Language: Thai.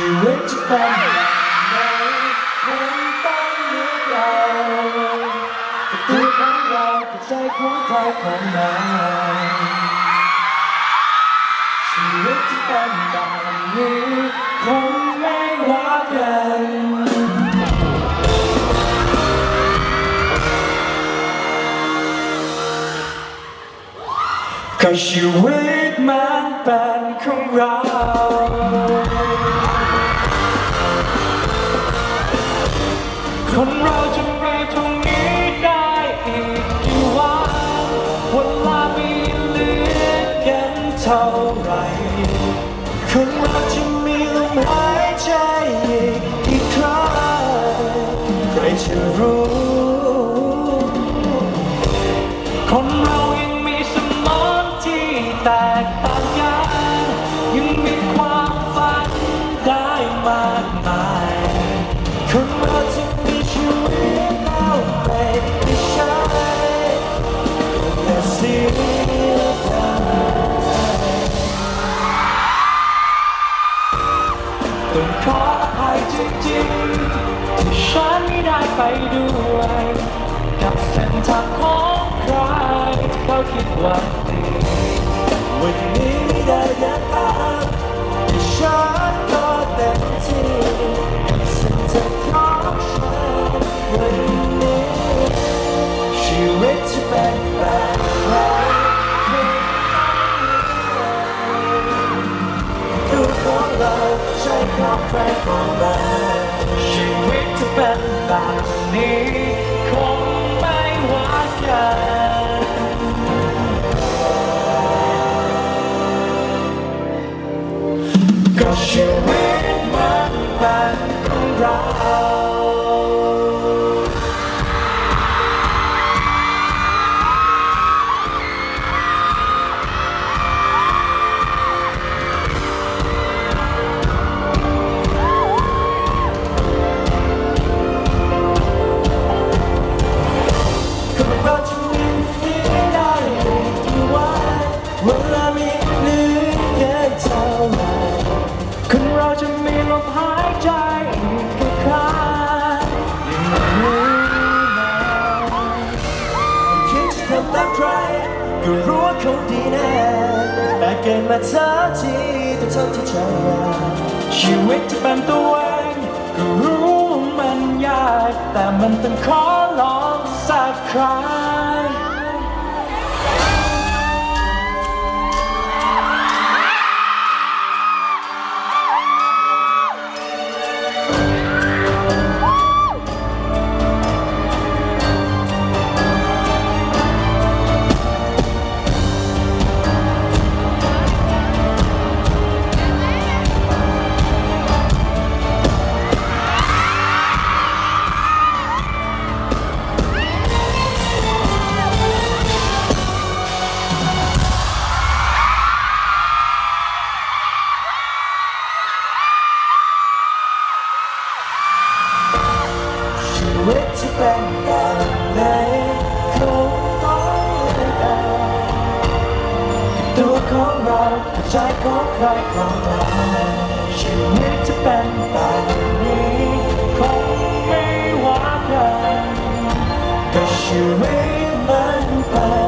ชีวิตจะเป็นแบบนคงต้องเลือกเราแต่ตัวของเรากับใจของใครของมันชีวิตจะเป็นแบบนี้คงไม่ว่ากันก็ชีวิตมันเป็นของเรา คนเราจะไปตรงนี้ได้อีกกี่วันเวลามีเหลือกันเท่าไหรคนเราจะมีลมหายใจอีกกี่ครั้งใครจะรู้ คนเรายังมีสมองที่แตกต่าง ต้องขออภัยจริงๆที่ฉันไม่ได้ไปด้วย กับเส้นทางของใครที่เขาคิดว่าดีวันนี้ไม่ได้เดินตามที่ฉัน ใช่ของใครข ก็รู้ว่าเขาดีแน่แต่เกิดมาเธอที่ต้องทำที่ใจชีวิตที่เป็นตัวเองก็รู้มันยาก แต่มันต้องขอลองสักครั้ง เป็นแบบไหนคงต้องเลือกเอาตัวของเราใจของใครของเราชีวิตจะเป็นแบบนี้คงไม่ว่ากันก็ชีวิตมันเป็น